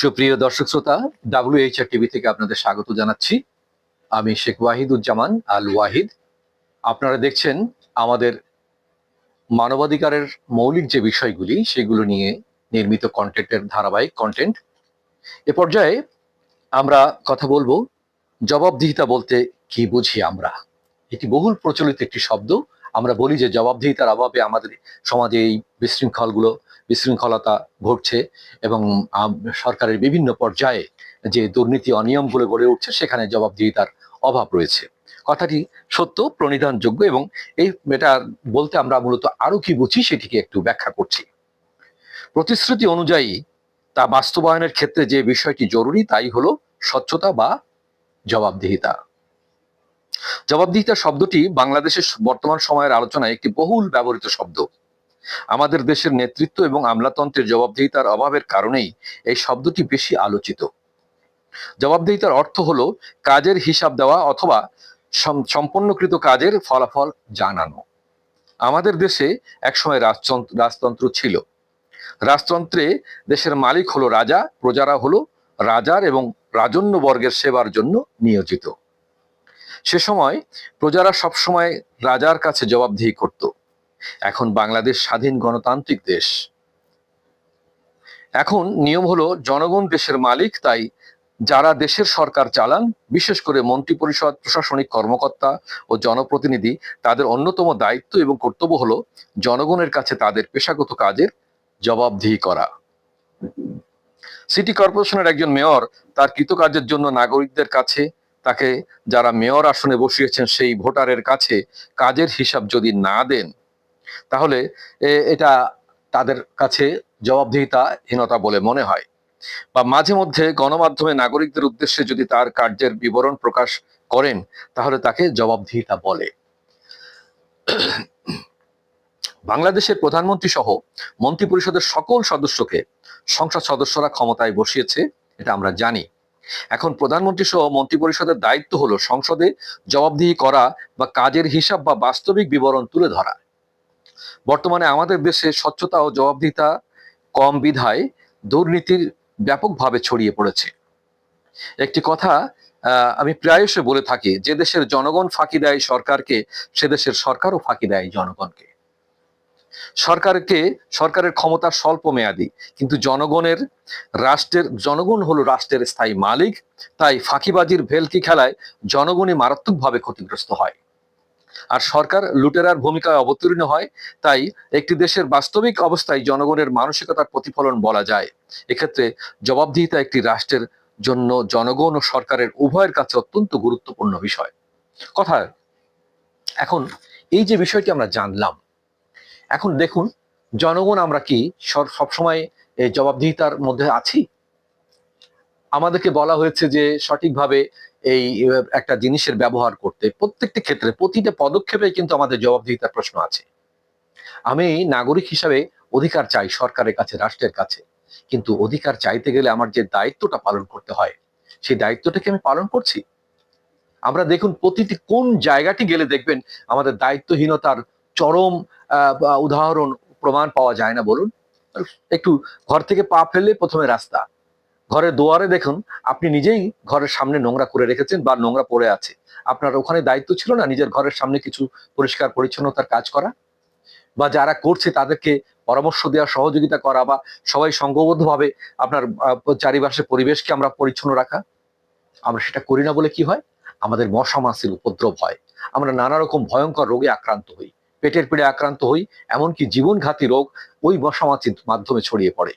সুপ্রিয় দর্শক শ্রোতা ডাব্লিউএইচআর টিভি থেকে আপনাদের স্বাগত জানাচ্ছি। আমি শেখ ওয়াহিদুজ্জামান আল ওয়াহিদ। আপনারা দেখছেন আমাদের মানবাধিকারের মৌলিক যে বিষয়গুলি, সেগুলো নিয়ে নির্মিত কন্টেন্টের ধারাবাহিক কন্টেন্ট এ পর্যায়ে আমরা কথা বলব, জবাবদিহিতা বলতে কি বুঝি আমরা? এটি বহুল প্রচলিত একটি শব্দ আমরা বলি যে জবাবদিহিতার অভাবে আমাদের সমাজে এই বিশৃঙ্খলগুলো, বিশৃঙ্খলতা ঘটছে এবং সরকারের বিভিন্ন পর্যায়ে যে দুর্নীতি অনিয়মগুলো গড়ে উঠছে, সেখানে জবাবদিহিতার অভাব রয়েছে। কথাটি সত্য, প্রণিধানযোগ্য এবং এই এটা বলতে আমরা মূলত আরও কি বুঝি সেটিকে একটু ব্যাখ্যা করছি। প্রতিশ্রুতি অনুযায়ী তা বাস্তবায়নের ক্ষেত্রে যে বিষয়টি জরুরি তাই হলো স্বচ্ছতা বা জবাবদিহিতা। জবাবদিহিতা শব্দটি বাংলাদেশের বর্তমান সময়ের আলোচনায় একটি বহুল ব্যবহৃত শব্দ। আমাদের দেশের নেতৃত্ব এবং আমলাতন্ত্রের জবাবদিহিতার অভাবের কারণেই এই শব্দটি বেশি আলোচিত। জবাবদিহিতার অর্থ হল কাজের হিসাব দেওয়া অথবা সম- সম্পন্নকৃত কাজের ফলাফল জানানো। আমাদের দেশে একসময় রাজতন্ত্র রাজতন্ত্র ছিল। রাজতন্ত্রে দেশের মালিক হলো রাজা, প্রজারা হলো রাজার এবং রাজন্য বর্গের সেবার জন্য নিয়োজিত। সে সময় প্রজারা সবসময় রাজার কাছে জবাবদিহি করত। এখন বাংলাদেশ স্বাধীন গণতান্ত্রিক দেশ। এখন নিয়ম হলো, জনগণ দেশের মালিক, তাই যারা দেশের সরকার চালান, বিশেষ করে মন্ত্রিপরিষদ, প্রশাসনিক কর্মকর্তা ও জনপ্রতিনিধি, তাদের অন্যতম দায়িত্ব এবং কর্তব্য হলো জনগণের কাছে তাদের পেশাগত কাজের জবাবদিহি করা। সিটি কর্পোরেশনের একজন মেয়র তার কৃতকার্যের জন্য নাগরিকদের কাছে তাকে যারা মেয়র আসনে বসিয়েছেন সেই ভোটারের কাছে কাজের হিসাব যদি না দেন, তাহলে এটা তাদের কাছে জবাবদিহিতাহীনতা বলে মনে হয়। বা মাঝে মধ্যে গণমাধ্যমে নাগরিকদের উদ্দেশ্যে যদি তার কার্যের বিবরণ প্রকাশ করেন, তাহলে তাকে জবাবদিহিতা বলে। বাংলাদেশের প্রধানমন্ত্রী সহ মন্ত্রিপরিষদের সকল সদস্যকে সংসদ সদস্যরা ক্ষমতায় বসিয়েছে, এটা আমরা জানি। এখন প্রধানমন্ত্রী সহ মন্ত্রিপরিষদের দায়িত্ব হলো সংসদে জবাবদিহি করা বা কাজের হিসাব বা বাস্তবিক বিবরণ তুলে ধরা। বর্তমানে আমাদের দেশে স্বচ্ছতা ও জবাবদিহিতা কম বিধায় দুর্নীতির ব্যাপকভাবে ছড়িয়ে পড়েছে। একটি কথা আমি প্রায়শই বলে থাকি, যে দেশের জনগণ ফাঁকি দেয় সরকারকে, সে দেশের সরকারও ফাঁকি দেয় জনগণকে। সরকারকে, সরকারের ক্ষমতা স্বল্প মেয়াদী, কিন্তু জনগণের রাষ্ট্রের, জনগণ হলো রাষ্ট্রের স্থায়ী মালিক, তাই ফাঁকিবাজির ভেলকি খেলায় জনগণই মারাত্মকভাবে ক্ষতিগ্রস্ত হয়। আর সরকার লুটেরার ভূমিকায় অবতীর্ণ হয়, তাই একটি দেশের বাস্তবিক অবস্থায় জনগণের মানসিকতার প্রতিফলন বলা যায়। এক্ষেত্রে জবাবদিহিতা একটি রাষ্ট্রের জন্য জনগণ ও সরকারের উভয়ের কাছে অত্যন্ত গুরুত্বপূর্ণ বিষয়। কথা, এখন এই যে বিষয়টি আমরা জানলাম এখন দেখুন, জনগণ আমরা কি সব- সবসময় জবাবদিহিতার মধ্যে আছি? আমাদেরকে বলা হয়েছে যে সঠিকভাবে এই একটা জিনিসের ব্যবহার করতে। প্রত্যেকটি ক্ষেত্রে, প্রতিটা পদক্ষেপে কিন্তু আমাদের জবাবদিহিতার প্রশ্ন আছে। আমি নাগরিক হিসাবে অধিকার চাই সরকারের কাছে, রাষ্ট্রের কাছে। কিন্তু অধিকার চাইতে গেলে আমার যে দায়িত্বটা পালন করতে হয়, সেই দায়িত্বটাকে আমি পালন করছি। আমরা দেখুন, প্রতিটি কোন জায়গাটি গেলে দেখবেন আমাদের দায়িত্বহীনতার চরম উদাহরণ প্রমাণ পাওয়া যায় না বলুন। একটু ঘর থেকে পা ফেললে প্রথমে রাস্তা। ঘরের দুয়ারে দেখুন আপনি নিজেই ঘরের সামনে নোংরা করে রেখেছেন বা নোংরা পড়ে আছে। আপনার ওখানে দায়িত্ব ছিল না নিজের ঘরের সামনে কিছু পরিষ্কার পরিচ্ছন্নতার কাজ করা? বা যারা করছে তাদেরকে পরামর্শ দেওয়া সহযোগিতা করা বা সবাই সংঘবদ্ধভাবে আপনার আহ, চারিপাশের পরিবেশকে আমরা পরিচ্ছন্ন রাখা? আমরা সেটা করি না বলে কি হয়? আমাদের মশা মাছির উপদ্রব হয়। আমরা নানা রকম ভয়ঙ্কর রোগে আক্রান্ত হই। পেটের পিড়ে আক্রান্ত হই, এমনকি জীবনঘাতী রোগ ওই মশা মাছির মাধ্যমে ছড়িয়ে পড়ে।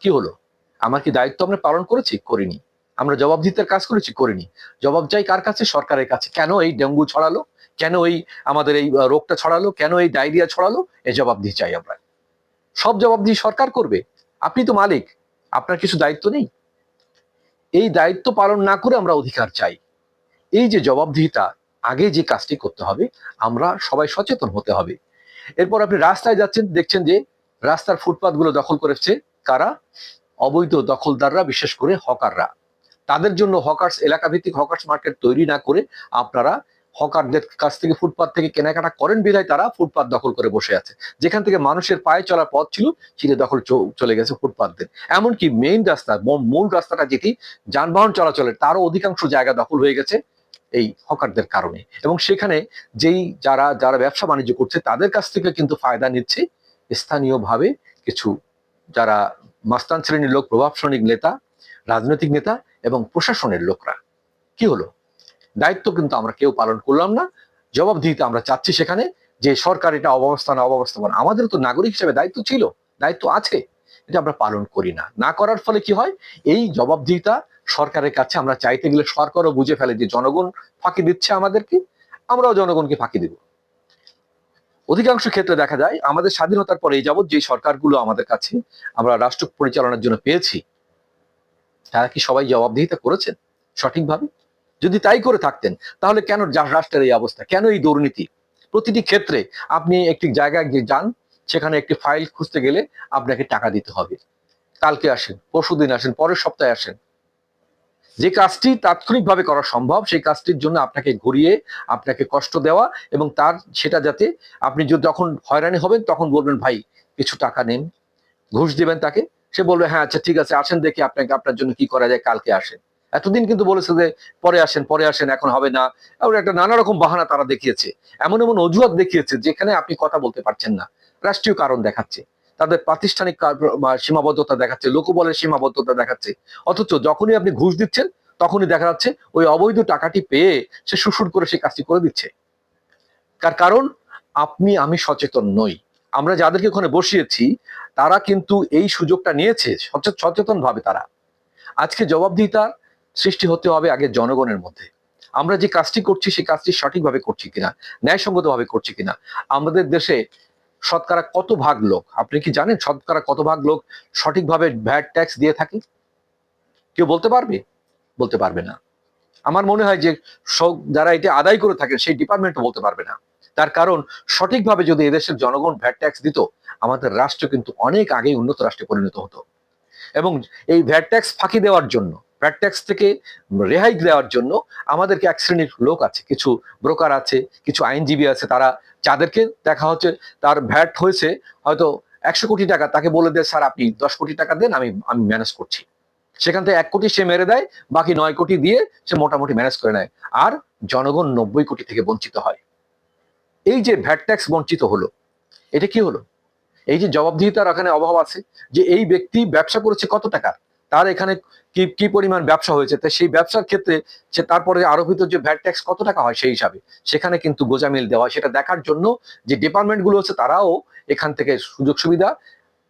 কি হলো? আমার কি দায়িত্ব আমরা পালন করেছি? করিনি। আমরা জবাবদিহিতার কাজ করেছি? করিনি। জবাব চাই কার কাছে? সরকারের কাছে। কেন এই ডেঙ্গু ছড়ালো? কেন এই আমাদের এই রোগটা ছড়ালো? কেন এই ডায়রিয়া ছড়ালো? এই জবাবদিহি চাই আমরা। সব জবাবদিহি সরকার করবে। আপনি তো মালিক। আপনার কিছু দায়িত্ব নেই। এই দায়িত্ব পালন না করে আমরা অধিকার চাই। এই যে জবাবদিহিতা আগে যে কাজটি করতে হবে, আমরা সবাই সচেতন হতে হবে। এরপর আপনি রাস্তায় যাচ্ছেন, দেখছেন যে রাস্তার ফুটপাতগুলো দখল করেছে কারা? অবৈধ দখলদাররা, বিশেষ করে হকাররা। তাদের জন্য হকার্স এলাকা ভিত্তিক হকার্স মার্কেট তৈরি না করে আপনারা হকারদের কাছ থেকে ফুটপাত থেকে কেনাকাটা করেন, বিধায় তারা ফুটপাত দখল করে বসে আছে। যেখান থেকে মানুষের পায়ে চলার পথ ছিল সেটা দখল চলে গেছে ফুটপাতদের। এমনকি মেইন রাস্তা মূল রাস্তাটা যেটি যানবাহন চলাচলের, তারও অধিকাংশ জায়গা দখল হয়ে গেছে। এই হকারদের কারণে। এবং সেখানে যেই যারা যারা ব্যবসা বাণিজ্য করছে, তাদের কাছ থেকে কিন্তু ফায়দা নিচ্ছে স্থানীয়ভাবে কিছু যারা মাস্তান শ্রেণির লোক প্রভাবশালী নেতা, রাজনৈতিক নেতা এবং প্রশাসনের লোকরা। কি হলো? দায়িত্ব কিন্তু আমরা কেউ পালন করলাম না। জবাবদিহিতে আমরা চাচ্ছি সেখানে যে সরকার এটা অব্যবস্থা না অব্যবস্থাপনা আমাদের তো নাগরিক হিসেবে দায়িত্ব ছিল, দায়িত্ব আছে। এটা আমরা পালন করি না। না করার ফলে কি হয়? এই জবাবদিহিতা সরকারের কাছে আমরা চাইতে গেলে সরকারও বুঝে ফেলে যে জনগণ ফাঁকি দিচ্ছে আমাদেরকে, আমরাও জনগণকে ফাঁকি দিব। অধিকাংশ ক্ষেত্রে দেখা যায়, আমাদের স্বাধীনতার পরে এই যাবৎ যে সরকারগুলো আমাদের কাছে আমরা রাষ্ট্র পরিচালনার জন্য পেয়েছি, তারা কি সবাই জবাবদিহিতা করেছেন সঠিকভাবে? যদি তাই করে থাকতেন, তাহলে কেন রাষ্ট্রের এই অবস্থা? কেন এই দুর্নীতি? প্রতিটি ক্ষেত্রে আপনি একটি জায়গায় গিয়ে যান সেখানে একটি ফাইল খুঁজতে গেলে আপনাকে টাকা দিতে হবে। কালকে আসেন পরশুদিন আসেন, পরের সপ্তাহে আসেন। যে কাজটি তাৎক্ষণিকভাবে করা সম্ভব, সেই কাজটির জন্য আপনাকে ঘুরিয়ে, আপনাকে কষ্ট দেওয়া এবং তার, সেটা যাতে আপনি যদি যখন হয়রানি হবেন তখন বলবেন, ভাই, কিছু টাকা নেন। ঘুষ দিবেন তাকে, সে বলবে হ্যাঁ আচ্ছা ঠিক আছে, আসেন দেখি আপনাকে, আপনার জন্য কি করা যায়, কালকে আসেন। এতদিন কিন্তু বলেছে যে, পরে আসেন পরে আসেন, এখন হবে না। একটা নানা রকম বাহানা তারা দেখিয়েছে। এমন এমন অজুহাত দেখিয়েছে যেখানে আপনি কথা বলতে পারছেন না। রাষ্ট্রীয় কারণ দেখাচ্ছে। তাদের প্রাতিষ্ঠানিক সীমাবদ্ধতা দেখাচ্ছে, লোকবলের সীমাবদ্ধতা দেখাচ্ছে। অথচ যখনই আপনি ঘুষ দিচ্ছেন, তখনই দেখা যাচ্ছে ওই অবৈধ টাকাটি পেয়ে সে সুসুর করে সেই কাজটি করে দিচ্ছে। তার কারণ, আপনি, আমি সচেতন নই। আমরা যাদেরকে ওখানে বসিয়েছি, তারা কিন্তু এই সুযোগটা নিয়েছে সচেতন ভাবে তারা। আজকে জবাবদিহিতার সৃষ্টি হতে হবে আগে জনগণের মধ্যে। আমরা যে কাজটি করছি সেই কাজটি সঠিকভাবে করছি কিনা, ন্যায়সঙ্গতভাবে করছি কিনা, আমাদের দেশে শতকরা কত ভাগ লোক? আপনি কি জানেন শতকরা কত ভাগ লোক সঠিকভাবে ভ্যাট ট্যাক্স দিয়ে থাকে? কেউ বলতে পারবে? বলতে পারবে না। আমার মনে হয় যে যারা এটা আদায় করে থাকেন, সেই ডিপার্টমেন্টও বলতে পারবে না। তার কারণ সঠিকভাবে যদি এদেশের জনগণ ভ্যাট ট্যাক্স দিত, আমাদের রাষ্ট্র কিন্তু অনেক আগেই উন্নত রাষ্ট্রে পরিণত হতো। এবং এই ভ্যাট ট্যাক্স ফাঁকি দেওয়ার জন্য, ভ্যাট ট্যাক্স থেকে রেহাই দেওয়ার জন্য আমাদেরকে এক শ্রেণির লোক আছে। কিছু ব্রোকার আছে, কিছু আইনজীবী আছে, তারা যাদেরকে দেখা হচ্ছে তার ভ্যাট হয়েছে, হয়তো একশো কোটি টাকা, তাকে বলে দেয়, স্যার, আপনি দশ কোটি টাকা দেন, আমি আমি ম্যানেজ করছি। সেখান থেকে এক কোটি সে মেরে দেয়, বাকি নয় কোটি দিয়ে সে মোটামুটি ম্যানেজ করে নেয়। আর জনগণ নব্বই কোটি থেকে বঞ্চিত হয়। এই যে ভ্যাট ট্যাক্স বঞ্চিত হলো, এটা কি হলো? এই যে জবাবদিহিতার এখানে অভাব আছে যে এই ব্যক্তি ব্যবসা করেছে কত টাকা? তার এখানে কি কি পরিমাণ ব্যবসা হয়েছে, তো সেই ব্যবসার ক্ষেত্রে সে তারপরে আরোপিত যে ভ্যাট ট্যাক্স কত টাকা হয় সেই হিসাবে, সেখানে কিন্তু গোজামিল দেওয়া হয়। সেটা দেখার জন্য যে ডিপার্টমেন্টগুলো আছে তারাও এখান থেকে সুযোগ সুবিধা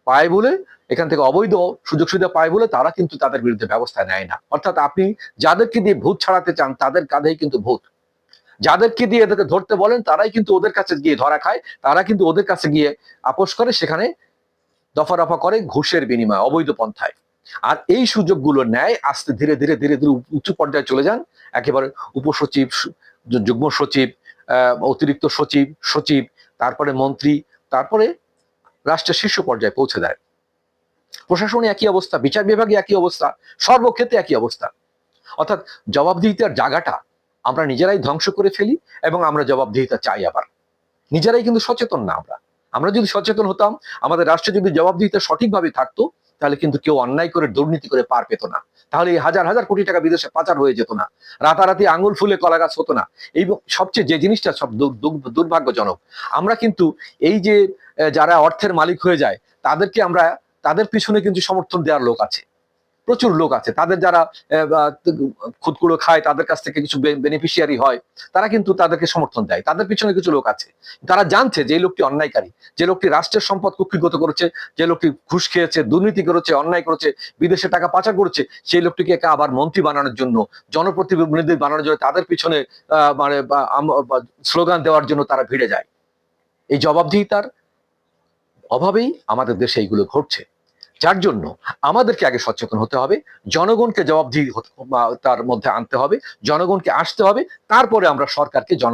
পায় বলে, এখান থেকে অবৈধ সুযোগ সুবিধা পায় বলে তারা কিন্তু তাদের বিরুদ্ধে ব্যবস্থা নেয় না। অর্থাৎ আপনি যাদেরকে দিয়ে ভূত ছাড়াতে চান, তাদের কাঁধেই কিন্তু ভূত। যাদেরকে দিয়ে এদেরকে ধরতে বলেন, তারাই কিন্তু ওদের কাছে গিয়ে ধরা খায়, তারা কিন্তু ওদের কাছে গিয়ে আপোষ করে, সেখানে দফা রফা করে ঘুষের বিনিময়ে, অবৈধ পন্থায়। আর এই সুযোগগুলো নেয়, আস্তে ধীরে ধীরে ধীরে ধীরে উঁচু পর্যায়ে চলে যান। একেবারে উপসচিব যুগ্ম সচিব অতিরিক্ত সচিব সচিব, তারপরে মন্ত্রী, তারপরে রাষ্ট্রের শীর্ষ পর্যায়ে পৌঁছে দেয়। প্রশাসনে একই অবস্থা, বিচার বিভাগে একই অবস্থা, সর্বক্ষেত্রে একই অবস্থা। অর্থাৎ জবাবদিহিতার জায়গাটা আমরা নিজেরাই ধ্বংস করে ফেলি এবং আমরা জবাবদিহিতা চাই আবার। নিজেরাই কিন্তু সচেতন না আমরা। আমরা যদি সচেতন হতাম, আমাদের রাষ্ট্রে যদি জবাবদিহিতা সঠিকভাবে থাকতো তাহলে কিন্তু কেউ অন্যায় করে দুর্নীতি করে পার পেত না। তাহলে হাজার হাজার কোটি টাকা বিদেশে পাচার হয়ে যেত না। রাতারাতি আঙুল ফুলে কলা গাছ হতো না। এই সবচেয়ে যে জিনিসটা সব দুর্ভাগ্যজনক, আমরা কিন্তু এই যে যারা অর্থের মালিক হয়ে যায়, তাদেরকে আমরা, তাদের পিছনে কিন্তু সমর্থন দেওয়ার লোক আছে। প্রচুর লোক আছে। তাদের যারা খুদকুড়ো খায়, তাদের কাছ থেকে কিছু বেনিফিশিয়ারি হয়, তারা কিন্তু তাদেরকে সমর্থন দেয়। তাদের পিছনে কিছু লোক আছে। তারা জানছে যে লোকটি অন্যায়কারী, যে লোকটি রাষ্ট্রের সম্পদ কুক্ষিগত করেছে, যে লোকটি ঘুষ খেয়েছে, দুর্নীতি করেছে, অন্যায় করেছে, বিদেশে টাকা পাচার করেছে, সেই লোকটিকে একা আবার মন্ত্রী বানানোর জন্য জনপ্রতিনিধি বানানোর জন্য তাদের পিছনে মানে স্লোগান দেওয়ার জন্য তারা ভিড়ে যায়। এই জবাবদিহিতার অভাবেই আমাদের দেশে এইগুলো ঘটছে। যার জন্য আমাদেরকে আগে সচেতন হতে হবে, জনগণকে জবাবদিহি তার মধ্যে আনতে হবে, জনগণকে আসতে হবে, তারপরে আমরা সরকারকে জন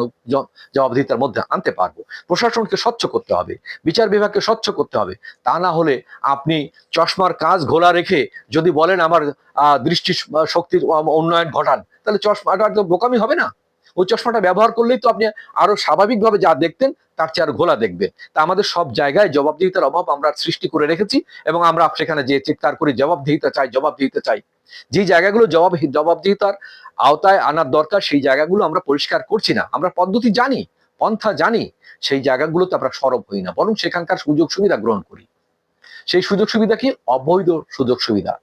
জবাবদিহিতার মধ্যে আনতে পারব। প্রশাসনকে স্বচ্ছ করতে হবে, বিচার বিভাগকে স্বচ্ছ করতে হবে, তা না হলে আপনি চশমার কাজ ঘোলা রেখে যদি বলেন আমার দৃষ্টি শক্তির উন্নয়ন ঘটান, তাহলে চশমাটা একদম বোকামি হবে না। ওই চশমাটা ব্যবহার করলেই তো আপনি আরও স্বাভাবিকভাবে যা দেখতেন তার চেয়ে আরও ঘোলা দেখবে। তা আমাদের সব জায়গায় জবাবদিহিতার অভাব আমরা সৃষ্টি করে রেখেছি এবং আমরা সেখানে যে চিৎকার করে, জবাবদিহিতা চাই জবাবদিহিতা চাই। যে জায়গাগুলো জবাব, জবাবদিহিতার আওতায় আনার দরকার, সেই জায়গাগুলো আমরা পরিষ্কার করছি না। আমরা পদ্ধতি জানি, পন্থা জানি, সেই জায়গাগুলোতে আমরা সরব হই না, বরং সেখানকার সুযোগ সুবিধা গ্রহণ করি। সেই সুযোগ সুবিধা কি? অবৈধ সুযোগ সুবিধা।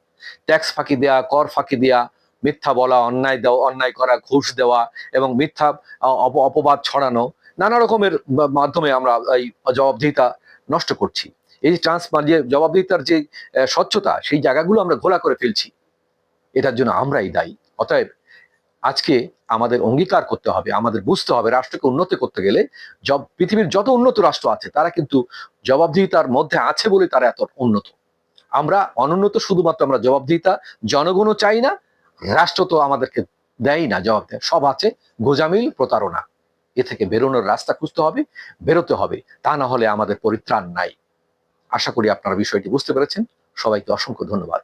ট্যাক্স ফাঁকি দেওয়া কর ফাঁকি দেওয়া মিথ্যা বলা, অন্যায় দেওয়া, অন্যায় করা, ঘুষ দেওয়া এবং মিথ্যা অপ- অপবাদ ছড়ানো নানা রকমের মাধ্যমে আমরা এই জবাবদিহিতা নষ্ট করছি। এই যে ট্রান্স যে জবাবদিহিতার যে স্বচ্ছতা, সেই জায়গাগুলো আমরা ঘোলা করে ফেলছি। এটার জন্য আমরাই দায়ী। অতএব আজকে আমাদের অঙ্গীকার করতে হবে, আমাদের বুঝতে হবে, রাষ্ট্রকে উন্নত করতে গেলে জব পৃথিবীর যত উন্নত রাষ্ট্র আছে, তারা কিন্তু জবাবদিহিতার মধ্যে আছে বলে তারা এত উন্নত। আমরা অনুন্নত শুধুমাত্র আমরা জবাবদিহিতা, জনগণও চাই না, রাষ্ট্র তো আমাদেরকে দেয় না জবাব দেয় সব আছে, গোজামিল, প্রতারণা। এ থেকে বেরোনোর রাস্তা খুঁজতে হবে, বেরোতে হবে। তা না হলে আমাদের পরিত্রাণ নাই। আশা করি আপনারা বিষয়টি বুঝতে পেরেছেন। সবাইকে অসংখ্য ধন্যবাদ।